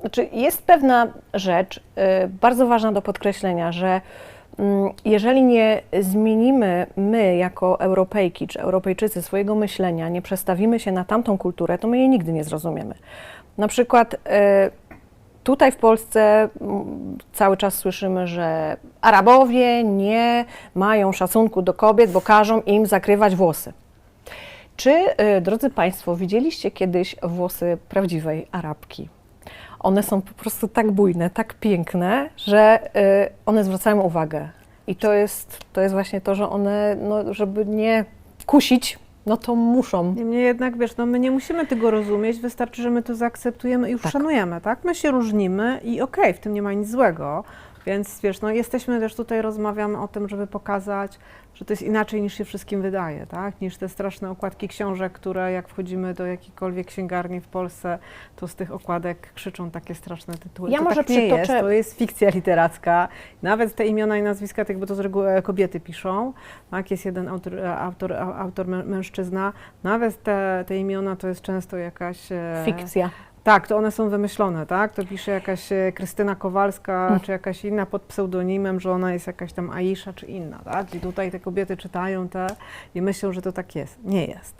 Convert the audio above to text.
Znaczy, jest pewna rzecz y, bardzo ważna do podkreślenia, że mm, jeżeli nie zmienimy my jako Europejki czy Europejczycy swojego myślenia, nie przestawimy się na tamtą kulturę, to my jej nigdy nie zrozumiemy. Na przykład y, tutaj w Polsce mm, cały czas słyszymy, że Arabowie nie mają szacunku do kobiet, bo każą im zakrywać włosy. Czy, y, drodzy Państwo, widzieliście kiedyś włosy prawdziwej Arabki? One są po prostu tak bujne, tak piękne, że y, one zwracają uwagę. I to jest, to jest właśnie to, że one, no, żeby nie kusić, no to muszą. Niemniej jednak, wiesz, no my nie musimy tego rozumieć, wystarczy, że my to zaakceptujemy i Tak. uszanujemy, tak? My się różnimy i okej, w tym nie ma nic złego. Więc wiesz, no jesteśmy też tutaj, rozmawiamy o tym, żeby pokazać, że to jest inaczej niż się wszystkim wydaje, tak? Niż te straszne okładki książek, które jak wchodzimy do jakiejkolwiek księgarni w Polsce, to z tych okładek krzyczą takie straszne tytuły. Ja to może tak nie jest, przytoczę- to jest fikcja literacka. Nawet te imiona i nazwiska tych, bo to z reguły kobiety piszą, tak? Jest jeden autor, autor, autor mę- mężczyzna. Nawet te, te imiona to jest często jakaś... e, Fikcja. Tak, to one są wymyślone, tak? To pisze jakaś e, Krystyna Kowalska, Mm. czy jakaś inna pod pseudonimem, że ona jest jakaś tam Aisza, czy inna, tak? I tutaj te kobiety czytają te i myślą, że to tak jest. Nie jest.